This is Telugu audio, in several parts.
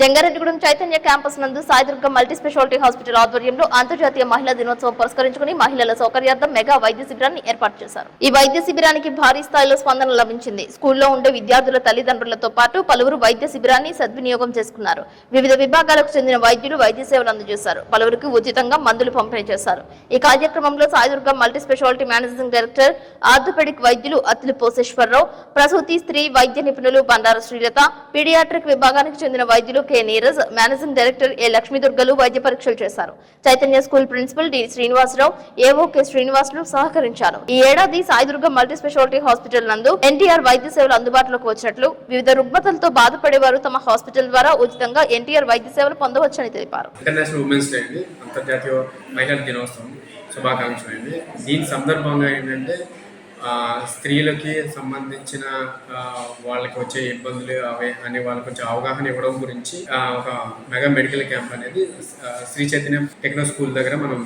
జంగారెడ్డిగూడెం చైతన్య క్యాంపస్ నందు సాయదుర్గ మల్టీ స్పెషాలిటీ హాస్పిటల్ ఆధ్వర్యంలో అంతర్జాతీయ మహిళా దినోత్సవం పురస్కరించుకుని మహిళల సౌకర్యార్థం మెగా వైద్య శిబిరాన్ని ఏర్పాటు చేశారు. ఈ వైద్య శిబిరానికి భారీ స్థాయిలో స్పందన లభించింది. స్కూల్లో ఉండే విద్యార్థుల తల్లిదండ్రులతో పాటు పలువురు వైద్య శిబిరాన్ని సద్వినియోగం చేసుకున్నారు. వివిధ విభాగాలకు చెందిన వైద్యులు వైద్య సేవలు అందజేశారు. పలువురికి ఉచితంగా మందులు పంపిణీ చేశారు. ఈ కార్యక్రమంలో Saidurga multi speciality managing director orthopaedic వైద్యులు అత్తులు పోసేశ్వరరావు ప్రసూతి స్త్రీ వైద్య నిపుణులు బండారు శ్రీలత పీడియాట్రిక్ విభాగానికి చెందిన వైద్యులు K Neeraj. Managing director A లక్ష్మీదుర్గలు వైద్య పరీక్షలు చేశారు. Chaitanya school principal D Srinivasarao AO K Srinivasulu సహకరించారు. ఈ ఏడాది సాయిదుర్గ మల్టీ స్పెషాలిటీ హాస్పిటల్ నందు ఎన్టీఆర్ వైద్య సేవలు అందుబాటులోకి వచ్చినట్లు వివిధ రుగ్మతలతో బాధపడేవారు తమ హాస్పిటల్ ద్వారా ఉచితంగా ఎన్టీఆర్ వైద్య సేవలు పొందవచ్చని తెలిపారు. ఇంటర్నేషనల్ ఉమెన్స్ డే అండి. అంతర్జాతీయ మహిళల దినోత్సవం శుభాకాంక్షలు అండి. దీని సందర్భంగా ఏంటంటే స్త్రీలకి సంబంధించిన వాళ్ళకి వచ్చే ఇబ్బందులు అవే అనే వాళ్ళకి వచ్చే అవగాహన ఇవ్వడం గురించి ఒక మెగా మెడికల్ క్యాంప్ అనేది శ్రీ చైతన్య టెక్నో స్కూల్ దగ్గర మనం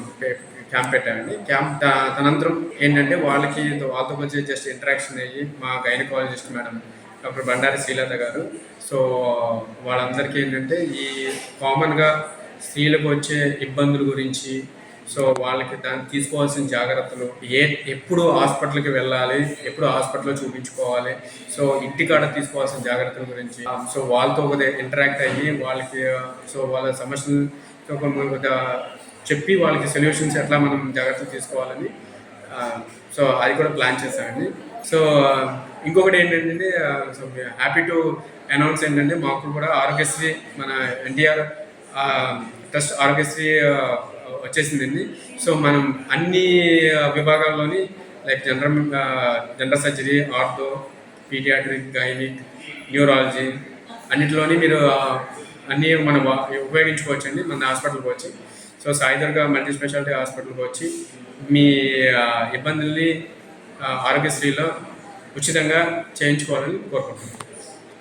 క్యాంప్ పెట్టామండి. క్యాంప్ తనంతరం ఏంటంటే వాళ్ళకి వాళ్ళతో వచ్చే జస్ట్ ఇంటరాక్షన్ అయ్యి మా gynaecologist madam doctor Bandari Srilatha గారు సో వాళ్ళందరికీ ఏంటంటే ఈ కామన్గా స్త్రీలకు వచ్చే ఇబ్బందుల గురించి సో వాళ్ళకి దాన్ని తీసుకోవాల్సిన జాగ్రత్తలు. ఏ ఎప్పుడు హాస్పిటల్కి వెళ్ళాలి ఎప్పుడు హాస్పిటల్లో చూపించుకోవాలి. సో ఇంటికాడ తీసుకోవాల్సిన జాగ్రత్తల గురించి. సో వాళ్ళతో ఇంటరాక్ట్ అయ్యి వాళ్ళకి సో వాళ్ళ సమస్యలు ఒక చెప్పి వాళ్ళకి సొల్యూషన్స్ ఎట్లా మనం జాగ్రత్తలు తీసుకోవాలని సో అది కూడా ప్లాన్ చేశామండి. సో ఇంకొకటి ఏంటంటే సో హ్యాపీ టు అనౌన్స్ ఏంటంటే మాకు కూడా ఆరోగ్యశ్రీ మన ఎన్టీఆర్ ట్రస్ట్ ఆరోగ్యశ్రీ వచ్చేసిందండి. సో మనం అన్ని విభాగాల్లోని like general general surgery ortho paediatric gynaec neurology అన్నిటిలోని మీరు అన్నీ మనం ఉపయోగించుకోవచ్చండి. మన హాస్పిటల్కి వచ్చి సో సాయిదుర్గ మల్టీ స్పెషాలిటీ హాస్పిటల్కి వచ్చి మీ ఇబ్బందుల్ని ఆరోగ్యశ్రీలో ఉచితంగా చేయించుకోవాలని కోరుకుంటున్నాను